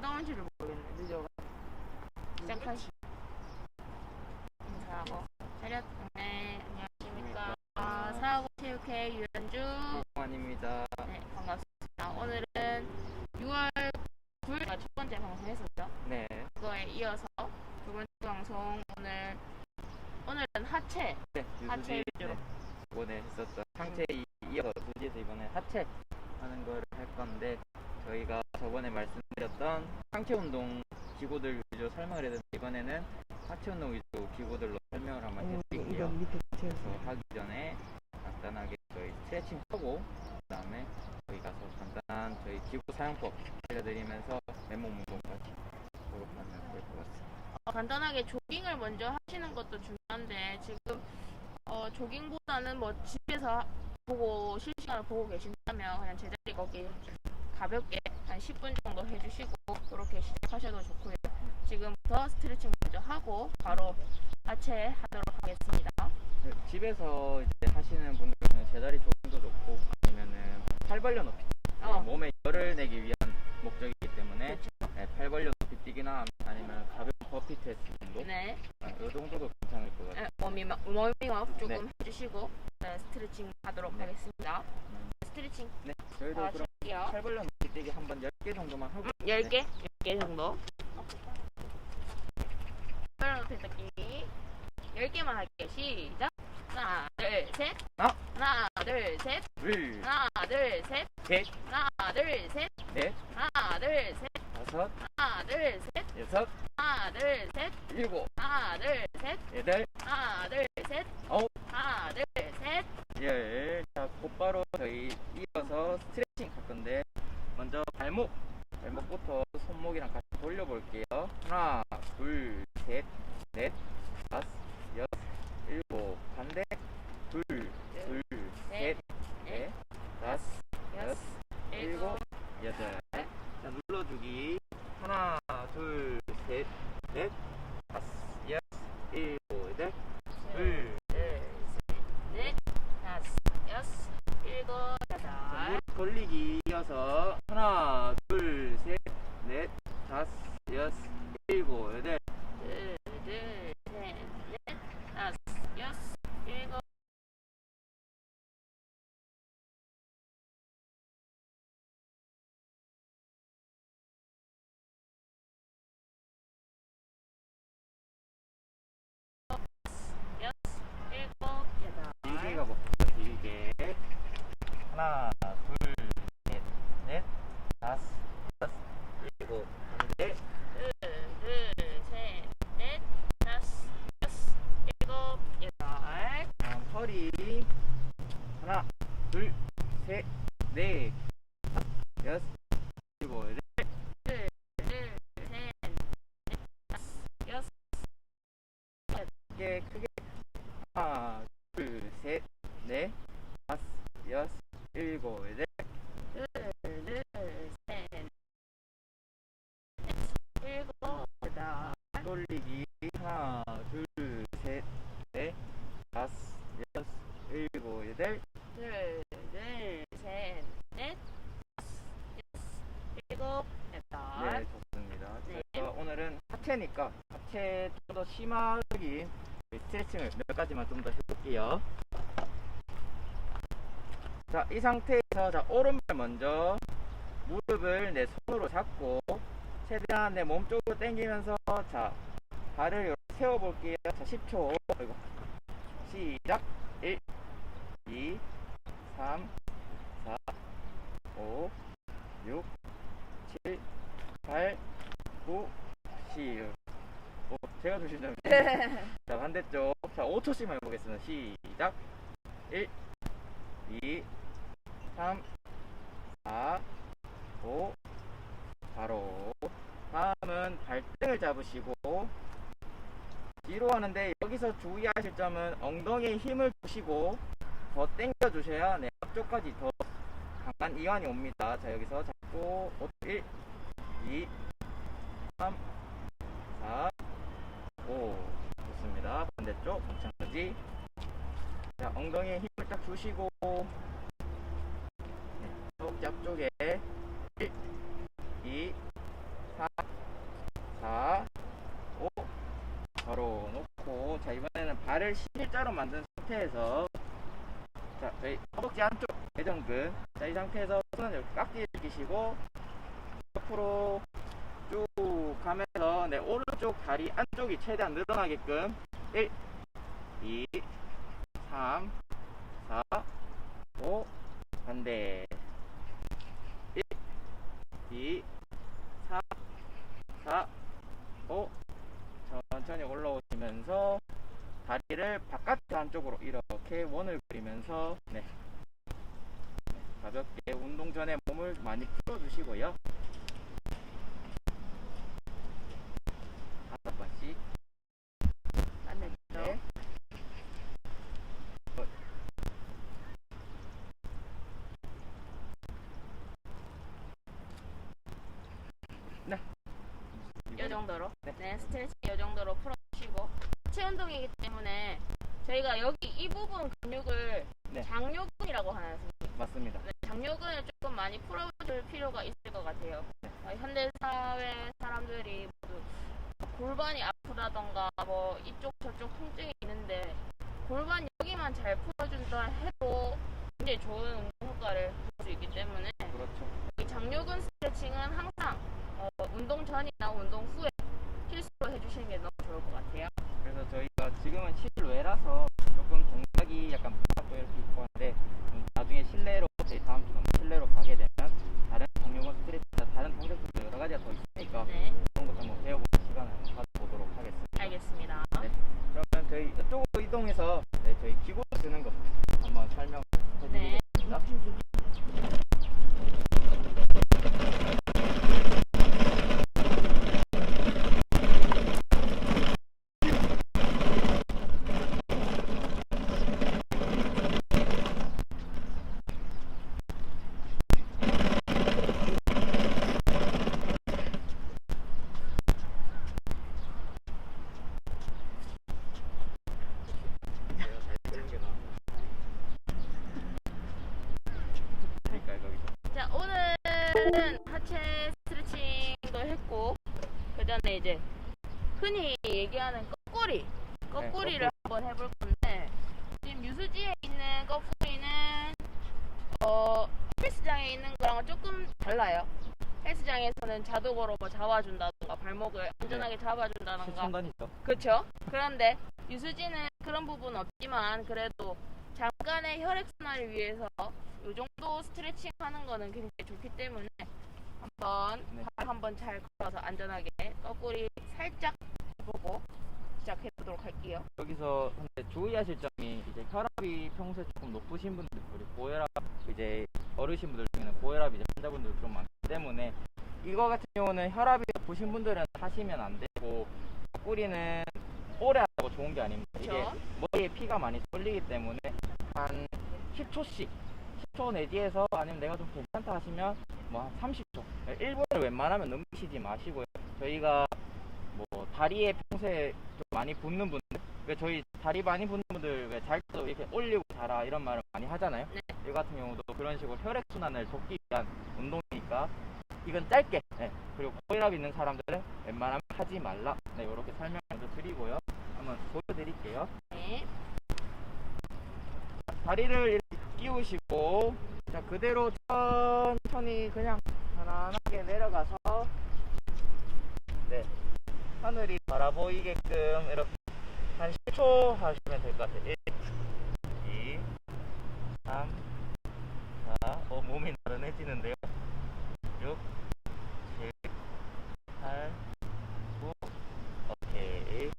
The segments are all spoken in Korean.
나온지를 모르겠네. 늦어가. 시작하시. 인사하고. 차렷. 네, 안녕하십니까. 아, 사하고 체육회 유현주. 아닙니다. 네, 반갑습니다. 오늘은 6월 9일가 첫 번째 방송 했었죠. 네. 그거에 이어서 두 번째 방송 오늘 오늘은 하체. 네. 하체 유수지 위주로. 네, 이번에 했었던 상체 이- 이어서 수지에서 이번에 하체 하는 거를 할 건데 저희가 저번에 말씀드렸던 상체 운동 기구들 위주로 설명을 해야 되는데 이번에는 하체 운동 위주 기구들로 설명을 한번 해드릴게요. 그래서 하기 전에 간단하게 저희 스트레칭 하고 그다음에 저희 가서 간단한 저희 기구 사용법 알려드리면서 맨몸 운동까지 그렇게 하면 될 것 같습니다. 어, 간단하게 조깅을 먼저 하시는 것도 중요한데 지금 어, 조깅보다는 뭐 집에서 보고 실시간을 보고 계신다면 그냥 제자리 거기 가볍게 한 10분 정도 해주시고 그렇게 시작하셔도 좋고요. 지금부터 스트레칭 먼저 하고 바로 하체 하도록 하겠습니다. 네, 집에서 이제 하시는 분들은 제자리 조깅도 좋고 아니면은 팔 벌려 높이 어. 몸에 열을 내기 위한 목적이기 때문에. 네, 팔 벌려 높이 뛰기나 아니면 가벼운 버피 테스트 정도 네, 네, 이 정도도 괜찮을 것 같아요. 네, 워밍업, 워밍업 조금 네. 해주시고 네, 스트레칭 하도록 네. 하겠습니다. 스트레칭 네, 저희도 다 그럼 하실게요. 팔 벌려 높이 뛰기 한번 10개 정도만 하고 10개? 10개 정도. 빨간 펜타기 10개만 할게요. 시작. 하나, 둘, 셋. 하나. 하나, 둘, 셋. 둘, 하나, 둘, 셋. 셋, 하나, 둘, 셋. 넷, 하나, 둘, 셋. 다섯, 하나, 둘, 셋. 여섯, 하나, 둘, 셋. 일곱, 하나, 둘, 셋. 여덟, 하나, 둘, 셋. 아홉, 하나, 둘, 셋. 열. 자, 곧바로 저희 이어서 스트레칭 할 건데 먼저 발목, 발목부터 손목이랑 같이 돌려볼게요. 하나, 둘, 셋, 넷, 다섯, 여섯, 일곱, 반대, 둘, 둘, 셋, 넷, 다섯, 여섯, 일곱, 여덟. 자, 눌러주기. 하나, 둘, 셋, 넷, 다섯, 여섯, 일곱, 여덟, 둘, 둘, 셋, 넷, 다섯, 여섯, 일곱, 자, 여덟. 돌리기 이어서 하나, 둘, 셋, 넷, 다섯, 여섯, 일곱, 여덟. 둘, 둘, 셋, 넷, 다섯, 여섯, 일곱. 여섯, 일곱, 여덟. 길게가 먹자, 길게. 하나, 둘, 셋, 넷, 다섯, 여섯, 일곱, 반대. 둘, 둘, 셋, 넷, 다섯, 여섯, 일곱, 여덟. 다음 허리. 하나, 둘, 셋, 넷, 다섯, 여섯, 일곱, 여덟. 둘, 둘, 셋, 넷, 다섯, 여섯. 크게, 크게. 하나, 둘, 셋, 넷, 다섯, 여섯, 일곱, 여덟. 둘, 둘, 셋, 넷, 일곱, 여덟. 돌리기 하나 둘 셋 넷 다섯 여섯 일곱 여덟 둘, 둘, 셋, 넷, 다섯, 여섯, 일곱, 네 여덟. 좋습니다 네. 저희가 오늘은 하체니까 하체 좀 더 심화적인 스트레칭을 몇 가지만 좀 더 해볼게요 자 이 상태에서 자 오른발 먼저 무릎을 내 손으로 잡고 최대한 내 몸 쪽으로 당기면서 자 발을 이렇게 세워 볼게요. 자 10초. 아이고. 시작. 1 2 3 4 5 6 7 8 9 10 오, 제가 조심하면 자 반대쪽. 자 5초씩만 해보겠습니다. 시작. 1 2 3 4 5 바로 다음은 발등을 잡으시고 뒤로 하는데 여기서 주의하실 점은 엉덩이에 힘을 주시고 더 당겨 주셔야 내 앞쪽까지 더 강한 이완이 옵니다. 자 여기서 잡고 1 2 3 4 5 좋습니다. 반대쪽 마찬가지. 자 엉덩이에 힘을 딱 주시고 왼쪽 옆쪽에 1, 2, 3, 4, 5 바로 놓고 자 이번에는 발을 실자로 만든 상태에서 자 저희 허벅지 안쪽 대정근. 자 이 상태에서 손은 이렇게 깍지를 끼시고 옆으로 쭉 가면서 내 오른쪽 다리 안쪽이 최대한 늘어나게끔 1, 2, 3, 4, 5 반대. 2 3 4 5 천천히 올라오시면서 다리를 바깥 안쪽으로 이렇게 원을 그리면서 네. 네, 가볍게 운동 전에 몸을 많이 풀어주시고요. 다섯 번씩. 맞네. 네. 네. 이 정도로. 네. 네, 스트레칭 이 정도로 풀어주시고 하체 운동이기 때문에 저희가 여기 이 부분 근육을 네. 장요근이라고 하나요? 선생님? 맞습니다. 네, 장요근을 조금 많이 풀어줄 필요가 있을 것 같아요. 어, 현대 사회 사람들이 모두 골반이 아프다던가 뭐 이쪽 저쪽 통증이 있는데 골반 여기만 잘 풀어준다 해도 굉장히 좋은 운동 효과를 볼 수 있기 때문에 그렇죠. 이 장요근 스트레칭은 항상 어, 운동 전이나 운동 후에 필수로 해주시는 게 너무 좋을 것 같아요. 그래서 저희가 지금은 실외라서 조금 동작이 약간 바닥도 이렇게 있고 한데 음, 나중에 실내로 저희 다음 주 실내로 가게 되면 다른 장요근 스트레칭이나 다른 동작들도 여러 가지가 더 있으니까 네, 그런 것도 한번 배워보는 시간을 한번 가져보도록 하겠습니다. 알겠습니다. 네. 그러면 저희 이쪽으로 이동해서 네, 저희 기구 쓰는 거 한번 설명해 네. 드리겠습니다. 드릴까요, 거기서? 자, 오늘은 하체 스트레칭도 했고, 그 전에 이제 흔히 얘기하는 거꾸리, 거꾸리를 한번 해볼 건데, 지금 유수지에 있는 거꾸리는, 어, 헬스장에 있는 거랑은 조금 달라요. 헬스장에서는 자동으로 뭐 잡아준다던가, 발목을 안전하게 잡아준다던가, 추천단이죠. 그렇죠. 그런데 유수지는 그런 부분 없지만 그래도 잠깐의 혈액순환을 위해서 이 정도 스트레칭 하는 거는 굉장히 좋기 때문에 한번 네. 발 한번 잘 걸어서 안전하게 거꾸리 살짝 해보고 시작해 보도록 할게요. 여기서 근데 주의하실 점이 이제 혈압이 평소에 조금 높으신 분들 그리고 고혈압 이제 어르신분들 중에는 고혈압 이제 환자분들 좀 많기 때문에 이거 같은 경우는 혈압이 높으신 분들은 하시면 안 되고 꼬리는 오래 하고 좋은 게 아닙니다. 이게 그렇죠. 머리에 피가 많이 쏠리기 때문에 한 10초씩 10초 내지에서 아니면 내가 좀 괜찮다 하시면 뭐한 30초 1분을 웬만하면 넘기시지 마시고요. 저희가 뭐 다리에 평소에 좀 많이 붓는 분들 왜 저희 다리 많이 붓는 분들 왜잘 때도 이렇게 올리고 자라 이런 말을 많이 하잖아요 네. 이 같은 경우도 그런 식으로 혈액순환을 돕기 위한 운동이니까 이건 짧게 네. 그리고 고혈압 있는 사람들은 웬만하면 하지 말라 네 이렇게 설명 먼저 드리고요 한번 보여드릴게요 네. 다리를 이렇게 끼우시고 자 그대로 천천히 그냥 편안하게 내려가서 네 하늘이 바라보이게끔 이렇게 한 10초 하시면 될 것 같아요. 1 2 3 4 어, 몸이 나른해지는데요. 6 7 8 9 오케이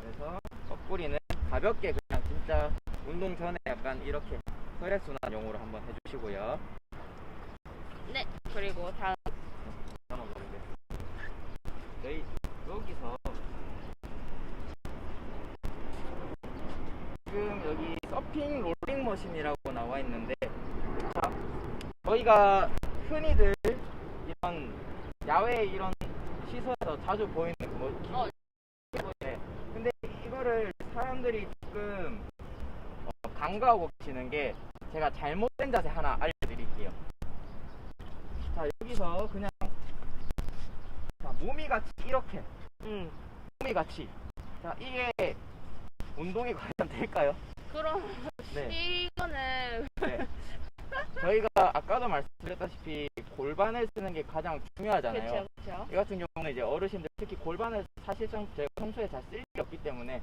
그래서 옆구리는 가볍게 그냥 진짜 운동 전에 약간 이렇게 혈액순환용으로 한번 해주시고요. 네. 그리고 다음. 저희 여기서 지금 여기 서핑 롤링 머신이라고 나와 있는데 자, 저희가 흔히들 이런 야외 이런 시설에서 자주 보이는 뭐 어, 네. 근데 이거를 사람들이 지금 간과하고 계시는 게 제가 잘못된 자세 하나 알려드릴게요. 자 여기서 그냥 자 몸이 같이 이렇게 음. 몸이 같이 자 이게 운동이 과연 될까요? 그럼 네. 이거는 네. 저희가 아까도 말씀드렸다시피 골반을 쓰는 게 가장 중요하잖아요. 그렇죠, 그렇죠. 이 같은 경우는 이제 어르신들 특히 골반을 사실상 제가 평소에 잘 쓸 일이 없기 때문에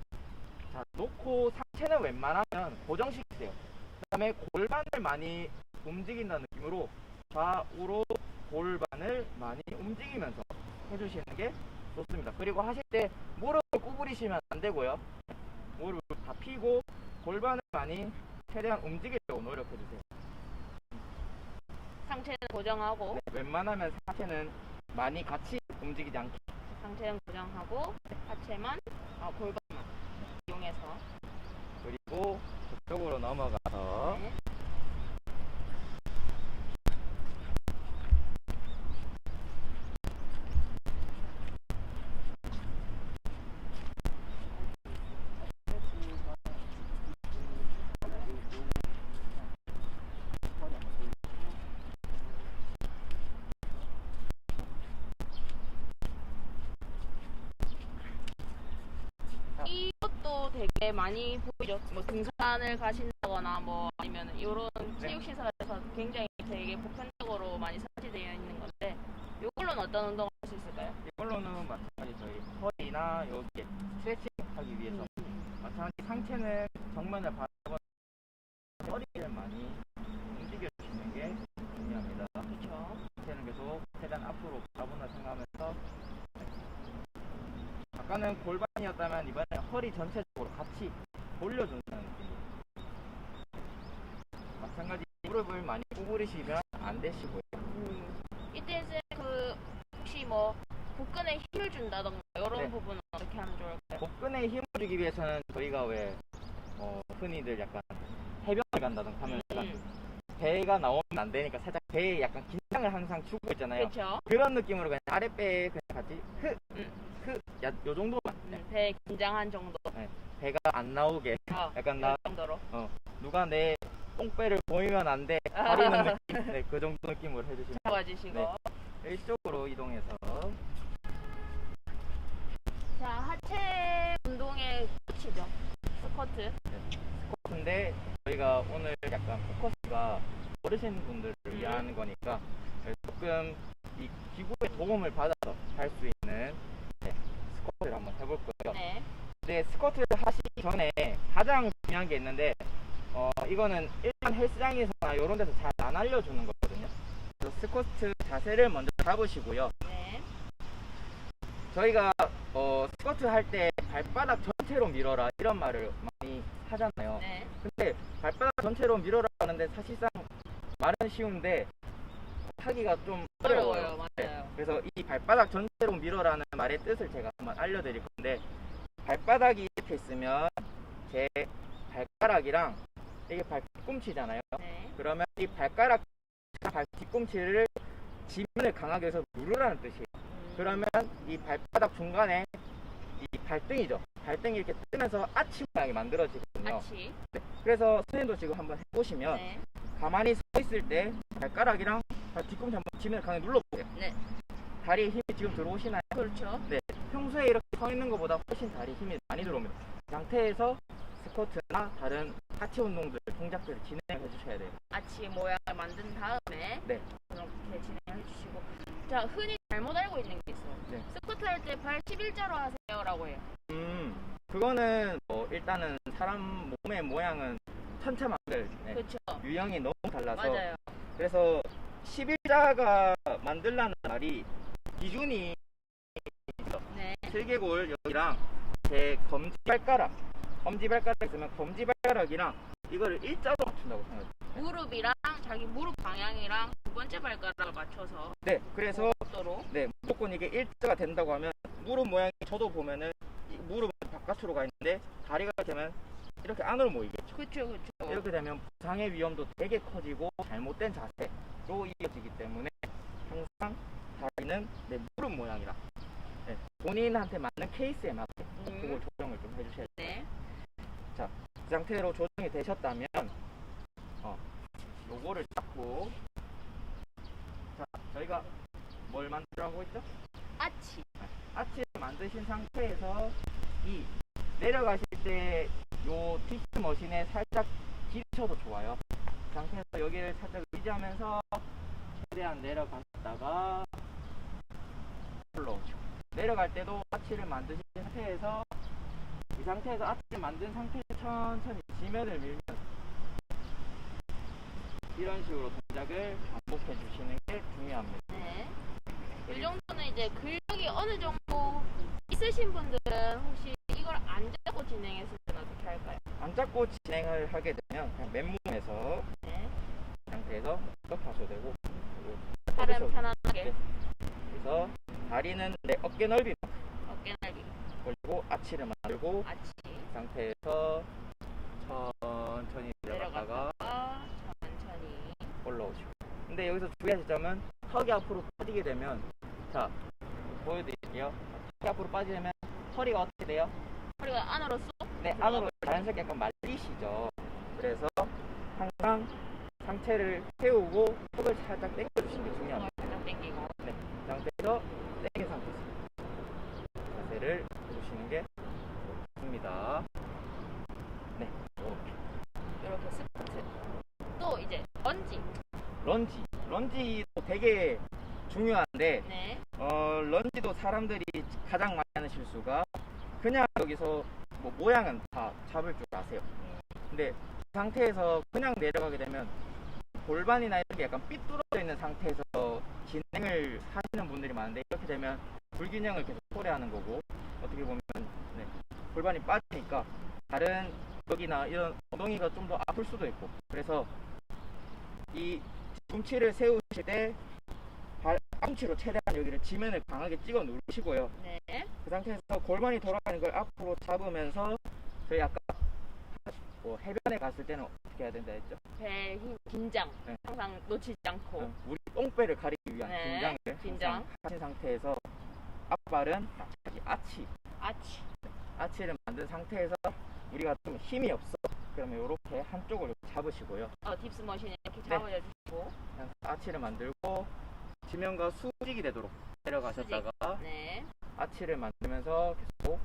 자 놓고 상체는 웬만하면 고정시키세요. 그 다음에 골반을 많이 움직인다는 느낌으로 좌우로 골반을 많이 움직이면서 해주시는 게 좋습니다. 그리고 하실 때 무릎을 구부리시면 안 되고요. 무릎을 다 펴고 골반을 많이 최대한 움직이려고 노력해 주세요. 상체는 고정하고 네, 웬만하면 상체는 많이 같이 움직이지 않게 상체는 고정하고 하체만 어, 이용해서 그리고 저쪽으로 넘어가서 네. 이것도 되 게 많이 보이죠. 뭐 등산을 가신다거나 뭐 아니면 이런 네. 체육시설에서 굉장히 되게 보편적으로 많이 설치되어 있는 건데 이걸로는 어떤 운동을 할 수 있을까요? 이걸로는 마찬가지 저희 허리나 여기 스트레칭 하기 위해서 마찬가지 상체는 정면을 바라보고 허리를 많이 움직여 주시는 게 중요합니다. 그렇죠. 상체는 계속 최대한 앞으로 바라본다 생각하면서 아까는 골반이었다면 이번에 허리 전체적으로 같이 돌려준다는 느낌이에요. 마찬가지 무릎을 구부리시면 안 되시고요. 음. 이때 이제 그 혹시 뭐 복근에 힘을 준다던가 이런 네. 부분은 어떻게 하면 좋을까요? 복근에 힘을 주기 위해서는 저희가 왜 어, 흔히들 약간 해변을 간다든가 하면 약간 음. 배가 나오면 안 되니까 살짝 배에 약간 긴장을 항상 주고 있잖아요. 그렇죠. 그런 느낌으로 그냥 아랫배에 그냥 같이 흐, 음. 흐, 야, 요 정도만 네. 음, 배 긴장한 정도. 배가 안 나오게 어, 약간 이나 정도로. 누가 내 똥배를 보이면 안 돼. 가리는 느낌. 네, 그 정도 느낌으로 해주시면 잡아주시고. 네. 이쪽으로 이동해서 자, 하체 운동의 끝이죠. 스쿼트. 스쿼트인데 저희가 오늘 약간 포커스가 어르신 분들을 음. 위한 거니까 조금 이 기구의 도움을 받아서 할 수 있는 네, 스쿼트를 한번 해볼 거예요. 네. 근데 스쿼트를 하시기 전에 가장 중요한 게 있는데 어 이거는 일반 헬스장에서나 이런 데서 잘 안 알려주는 거거든요. 그래서 스쿼트 자세를 먼저 잡으시고요. 네. 저희가 어 스쿼트 할 때 발바닥 전체로 밀어라 이런 말을 많이 하잖아요. 네. 근데 발바닥 전체로 밀어라 하는데 사실상 말은 쉬운데 하기가 좀 어려워요. 어려워요. 맞아요. 그래서 이 발바닥 전체로 밀어라는 말의 뜻을 제가 한번 알려드릴 건데 발바닥이 이렇게 있으면 제 발가락이랑 이게 발 뒤꿈치잖아요. 네. 그러면 이 발가락 발 뒤꿈치를 지면을 강하게 해서 누르라는 뜻이에요. 음. 그러면 이 발바닥 중간에 이 발등이죠. 발등이 이렇게 뜨면서 아치 모양이 만들어지거든요. 아치. 그래서 선생님도 지금 한번 해보시면 네. 가만히 서 있을 때 발가락이랑 발 뒤꿈치 한번 지면을 강하게 눌러보세요. 네. 다리에 힘이 지금 들어오시나요? 그렇죠. 네, 평소에 이렇게 서 있는 것보다 훨씬 다리 힘이 많이 들어옵니다. 이 상태에서 스쿼트나 다른 하체 운동들, 동작들을 진행해 주셔야 돼요. 아치 모양을 만든 다음에 네. 이렇게 진행해 주시고. 자, 흔히 잘못 알고 있는 게 있어요. 네. 스쿼트 할 때 발 11자로 하세요라고 해요. 음, 그거는 뭐 일단은 사람 몸의 모양은 천차만별, 네, 그렇죠. 유형이 너무 달라서 맞아요. 그래서 11자가 만들라는 말이 기준이 네. 슬개골 여기랑 제 검지 발가락, 검지발가락 있으면 검지발가락이랑 이거를 일자로 맞춘다고 생각해요. 무릎이랑 자기 무릎 방향이랑 두 번째 발가락을 맞춰서 네, 그래서 각도로 네, 무조건 이게 일자가 된다고 하면 무릎 모양이 저도 보면은 이 무릎은 바깥으로 가 있는데 다리가 되면 이렇게 안으로 모이겠죠. 그렇죠, 그렇죠. 이렇게 되면 부상의 위험도 되게 커지고 잘못된 자세로 이어지기 때문에 항상 다리는 내 무릎 모양이라 네, 본인한테 맞는 케이스에 맞게 그걸 음, 조정을 좀 해주셔야 돼요. 네. 이 상태로 조정이 되셨다면 어, 요거를 잡고 자 저희가 뭘 만들라고 했죠? 아치. 아치를 만드신 상태에서 이 내려가실 때요 티스 머신에 살짝 기르셔도 좋아요. 그 상태에서 여기를 살짝 의지하면서 최대한 내려가셨다가 올라오죠. 내려갈 때도 아치를 만드신 상태에서 이 상태에서 아치를 만든 상태에서 천천히 지면을 밀면 이런 식으로 동작을 반복해 주시는 게 중요합니다. 네. 이 정도는 이제 근력이 어느 정도 있으신 분들은 혹시 이걸 안 잡고 진행했을 때는 어떻게 할까요? 안 잡고 진행을 하게 되면 그냥 맨몸에서 네. 이 상태에서 이렇게 하셔도 되고 그리고 팔은 편안하게 네. 그래서 다리는 내 어깨 넓이 어깨 넓이. 올리고 아치를 만 들고 아치. 이 상태에서 천천히 내려갔다가 내려갔다가 천천히. 올라오시고 근데 여기서 주의하실 점은 턱이 앞으로 빠지게 되면 자 보여드릴게요 턱이 앞으로 빠지면 허리가 어떻게 돼요? 허리가 안으로 쏙. 네 안으로 자연스럽게 약간 말리시죠 그래서 항상 상체를 세우고 턱을 살짝 당겨주시는 게 중요합니다 살짝 당기고. 네, 이 상태에서 당긴 상태에서 자세를 좋습니다. 네, 이렇게. 이렇게 스쿼트. 또 이제 런지. 런지, 런지도 되게 중요한데 네. 어, 런지도 사람들이 가장 많이 하는 실수가 그냥 여기서 뭐 모양은 다 잡을 줄 아세요. 근데 이 상태에서 그냥 내려가게 되면 골반이나 이렇게 약간 삐뚤어져 있는 상태에서 진행을 하시는 분들이 많은데 이렇게 되면 불균형을 계속 초래하는 거고 어떻게 보면 네, 골반이 빠지니까 다른 여기나 이런 엉덩이가 좀 더 아플 수도 있고 그래서 이 뒤꿈치를 세우실 때 발, 앞꿈치로 최대한 여기를 지면을 강하게 찍어 누르시고요 네. 그 상태에서 골반이 돌아가는 걸 앞으로 잡으면서 저희 아까 뭐 해변에 갔을 때는 어떻게 해야 된다 했죠? 배 힘, 긴장. 네. 항상 놓치지 않고. 어, 우리 똥배를 가리기 위한 네, 긴장을 긴장. 하신 상태에서 앞발은 아치 아치. 아치를 만든 상태에서 우리가 좀 힘이 없어 그러면 이렇게 한쪽을 잡으시고요 어, 딥스 머신에 이렇게 네. 잡아줘 주시고. 그냥 아치를 만들고 지면과 수직이 되도록 내려가셨다가 네. 아치를 만들면서 계속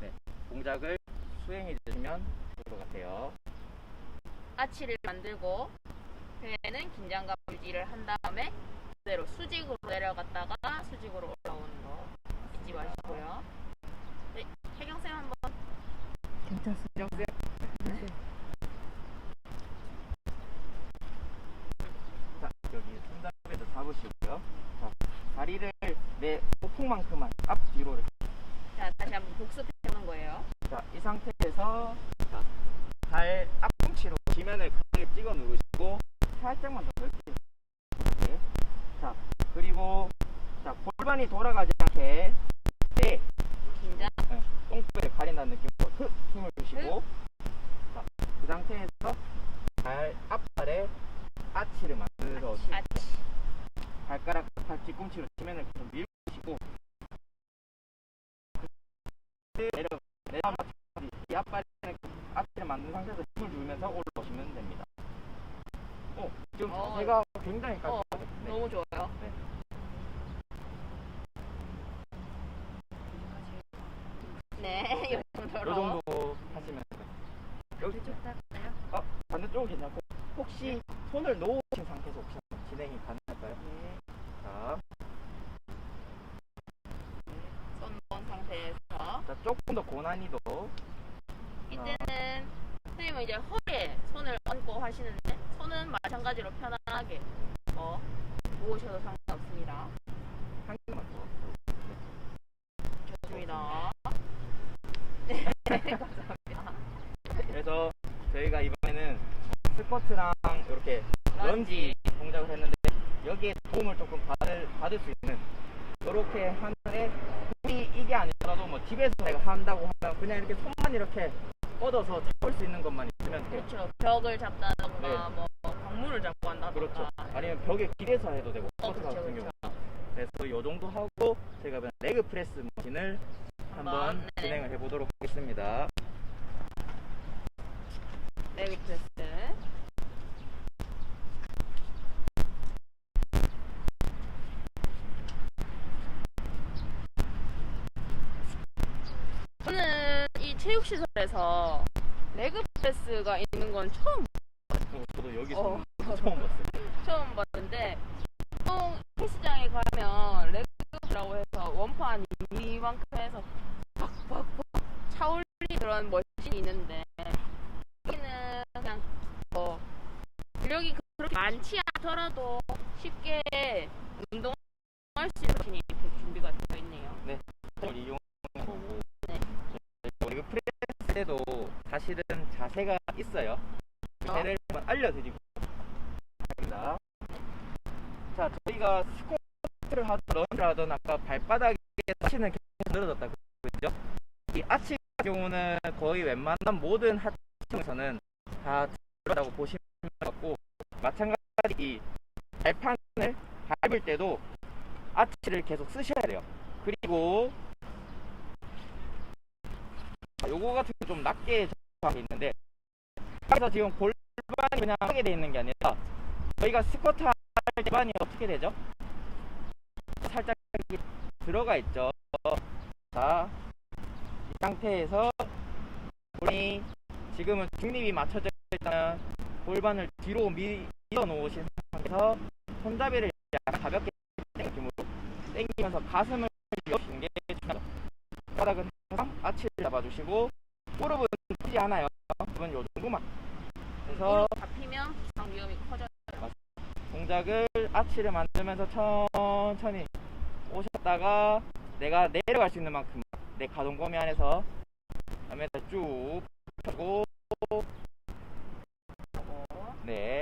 네, 동작을 수행해 주시면 좋을 것 같아요 아치를 만들고 배는 긴장감 유지를 한 다음에 그대로 수직으로 내려갔다가 수직으로 올라오는 거 잊지 마시고요. 네, 혜경쌤 한번 괜찮습니다 자 여기 손잡이도 잡으시고요 자 다리를 내 보폭만큼만 앞뒤로 이렇게 자 다시 한번 복습해 보는 거예요. 자, 이 상태에서 자, 발 앞꿈치로 지면을 강하게 찍어 누르시고 살짝만 더 넓게 이렇게. 자, 그리고 자, 골반이 돌아가지 않게. 네, 똥배를 가린다는 느낌으로 흑 힘을 주시고 자, 그 상태에서 발 앞발에 아치를 만들어 주시고 아치. 발가락 발 뒤꿈치로 지면을 계속 밀으시고 내려 내려 이 앞발에 앞을 만든 상태에서 힘을 주면서 올라오시면 됩니다. 어 지금 어. 자세가 굉장히 어, 깔끔하죠. 네. 너무 좋아요. 네. 네, 이이 정도로. 정도 하시면 돼요. 여기 좋다요 어 반대쪽은 괜찮고 혹시 손을 놓으신 상태에서 혹시 진행이 가능할까요? 네, 자, 손 놓은 상태에서 자 조금 더 고난이도 이때는 선생님은 이제 허리에 손을 얹고 하시는데 손은 마찬가지로 편안하게 어, 모으셔도 상관없습니다. 한 개만 더. 좋습니다. 그래서 저희가 이번에는 스쿼트랑 이렇게 런지 동작을 했는데 여기에 도움을 조금 받을, 받을 수 있는 이렇게 하는데 굳이 이게 아니더라도 뭐 집에서 내가 한다고 하면 그냥 이렇게 손만 이렇게 뻗어서 잡을 수 있는 것만 있으면 돼요. 그렇죠. 벽을 잡다던가 네. 뭐 광물을 잡고 한다던가. 그렇죠. 아니면 벽에 기대서 해도 되고 어, 스쿼트 그렇죠, 같은 그렇죠. 경우. 그래서 이 정도 하고 제가 레그 프레스 머신을 한번 네. 진행을 해보도록 하겠습니다. 레그 프레스. 저는 이 체육시설에서 레그 프레스가 있는 건 처음 어, 저도 여기서 어. 처음 봤어요. 처음 봤는데 보통 헬스장에 가면 레그라고 해서 원판 이만큼 해서 팍팍팍 차올리 그런 머신이 있는데 여기는 그냥 뭐 근력이 그렇게 많지 않더라도 쉽게 운동할 수 있는 머신이 이렇게 준비가 되어 있네요. 이걸 이용하는 거고 네. 그리고 프레스 때도 사실은 자세가 있어요. 그 어? 자세를 한번 알려드리고 합니다. 자, 저희가 스쿼트를 하든 런지를 하든 아까 발바닥에 계속 늘어졌다 그랬죠? 이 아치 경우는 거의 웬만한 모든 하체에서는 다 들어다고 보시면 같고 마찬가지 이 발판을 밟을 때도 아치를 계속 쓰셔야 돼요. 그리고 자, 요거 같은 거좀 낮게 적용하고 있는데 그래서 지금 골반이 그냥 하게 돼 있는 게 아니라 저희가 스쿼트 할때 골반이 어떻게 되죠? 살짝 들어가 있죠. 자, 이 상태에서 골반이 지금은 중립이 맞춰져 있다면 골반을 뒤로 밀- 밀어 놓으신 상태에서 손잡이를 약간 가볍게 느낌으로 당기면서 가슴을 밀어주시는 게 중요하죠. 바닥은 항상 아치를 잡아주시고 무릎은 피지 않아요. 무릎은 요 정도만. 그래서 잡히면 부상 위험이 커져요. 동작을 아치를 만들면서 천천히 오셨다가 내가 내려갈 수 있는 만큼 내 가동 범위 안에서 그다음에 쭉 하고 네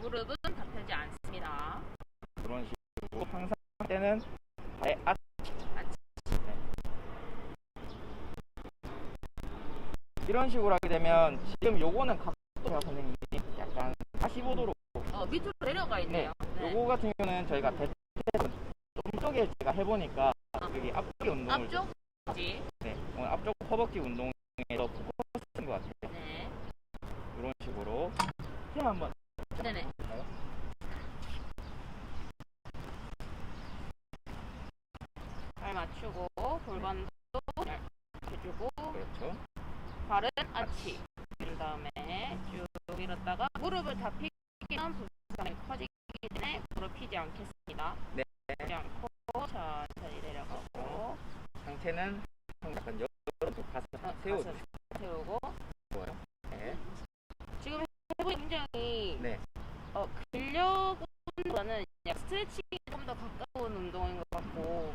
무릎은 잡히지 않습니다. 그런 식으로 항상 때는 내 아치 아치. 네. 이런 식으로 하게 되면 지금 요거는 각도가 선생님이 약간 45도로 어, 밑으로 내려가 있네요. 네. 요거 같은 경우는 저희가 대체로 좀 쪽에 제가 해보니까 여기 앞쪽에 운동을 앞쪽? 지 네, 오늘 앞쪽 허벅지 운동에 더 포커스한 것 같아요. 네. 이런 식으로 힘 한번 네네. 발 맞추고 골반도 잘 해주고 그렇죠. 발은 아치 그 다음에 쭉 밀었다가 무릎을 다 펴기면 부상이 커지기 때문에 무릎 피지 않겠습니다. 네. 피지 않고 천천히 내려가고 상체는 약간 어, 세워주시고 가슴 세우고 좋아요. 네. 지금 해보니 굉장히 네. 어, 근력 운동보다는 약 스트레칭이 좀 더 가까운 운동인 것 같고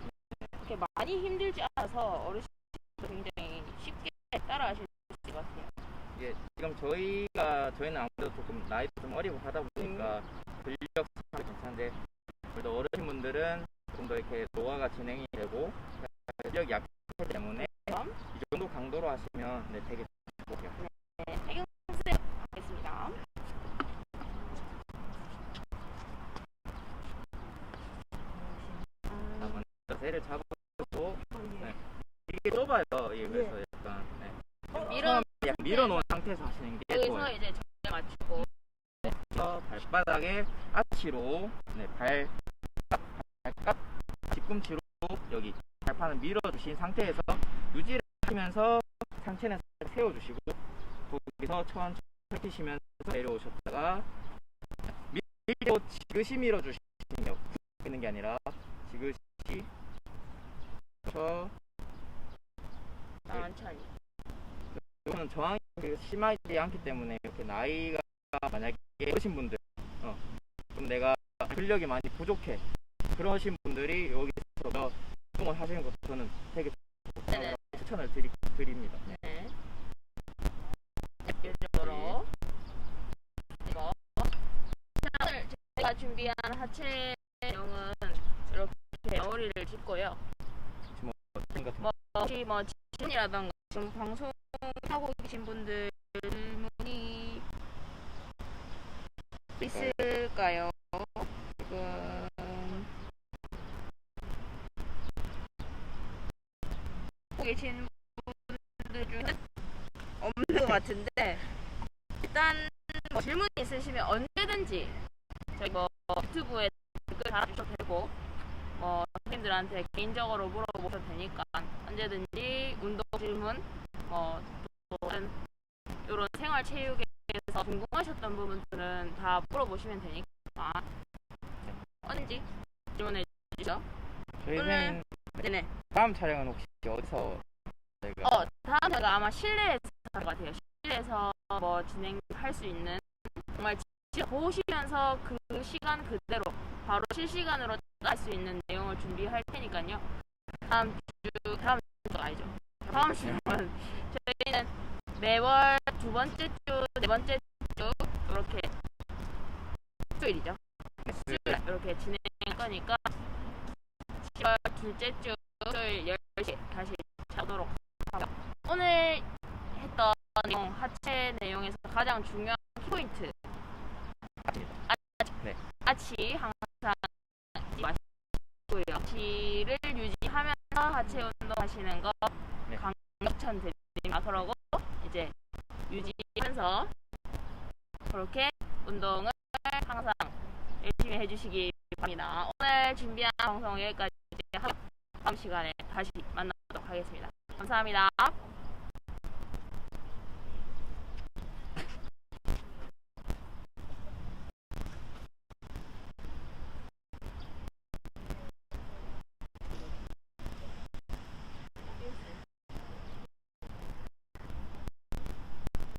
그렇게 많이 힘들지 않아서 어르신도 굉장히 쉽게 따라 하실 수 있을 것 같아요. 이게 지금 저희가 저희는 아무래도 조금 나이도 좀 어리고 하다 보니까 근력 상이 괜찮은데 그래도 어르신분들은 좀 더 이렇게 노화가 진행이 되고 근력이 약하기 때문에 그럼 이 정도 강도로 하시면 네, 되게 좋고요. 네, 해경쌤 하겠습니다. 자, 먼저 자세를 잡고 네. 이게 좁아요. 이게 그래서 약간 네. 밀어 처음에 약간 밀어놓은 상태에서 하시는 게 여기서 좋아요. 이제 정에 맞추고 발바닥에 아치로 네, 발 발끝 뒤꿈치로 여기 발판을 밀어주신 상태에서 유지를 하시면서 상체는 세워주시고 거기서 천천히 펴시면서 내려오셨다가 밀고 지그시 밀어주시면 있는 게 아니라 지그시 저 천천히 이거는 저항이 심하지 않기 때문에 이렇게 나이가 만약에 어르신 분들 어, 좀 내가 근력이 많이 부족해 그러신 분들이 여기서 운동을 하시는 것도 저는 되게 네네. 추천을 드리, 드립니다. 네. 네. 이쪽으로 이거 자, 오늘 제가 준비한 하체 내용은 이렇게 머리를 짚고요. 어떤 같은 뭐 혹시 뭐 질문이라던가 지금 방송하고 계신 분들 있을까요? 지금 계신 분들 중에 없는 것 같은데 일단 뭐 질문 있으시면 언제든지 저희 뭐 유튜브에 댓글 달아주셔도 되고 뭐 선생님들한테 개인적으로 물어보셔도 되니까 언제든지 운동 질문 뭐 또는 이런 생활 체육에 대해서 궁금하셨던 부분들은 다 물어보시면 되니까 언제든지 질문해 주시죠. 저희 오늘- 는 네네. 다음 촬영은 혹시 어디서 저희가 어, 다음 회가 아마 실내에서 할 것 같아요. 실내에서 뭐 진행할 수 있는 정말 보시면서 그 시간 그대로 바로 실시간으로 할 수 있는 내용을 준비할 테니까요. 다음 주, 다음 주가 아니죠. 다음 주는 저희는 매월 두 번째 주, 네 번째 주 이렇게 수요일이죠. 수요일 이렇게 진행할 거니까 10월 둘째 주 토요일 10시 다시 찾도록 하고요. 오늘 했던 내용, 하체 내용에서 가장 중요한 키포인트 아침입니다. 네. 아치 항상 마시고요. 아치를 유지하면서 하체 운동 하시는 거 네. 강력천 드립니다. 그러고 이제 유지하면서 그렇게 운동을 항상 열심히 해주시기 바랍니다. 오늘 준비한 방송 여기까지 하고 다음 시간에 다시 만나도록 하겠습니다. 감사합니다.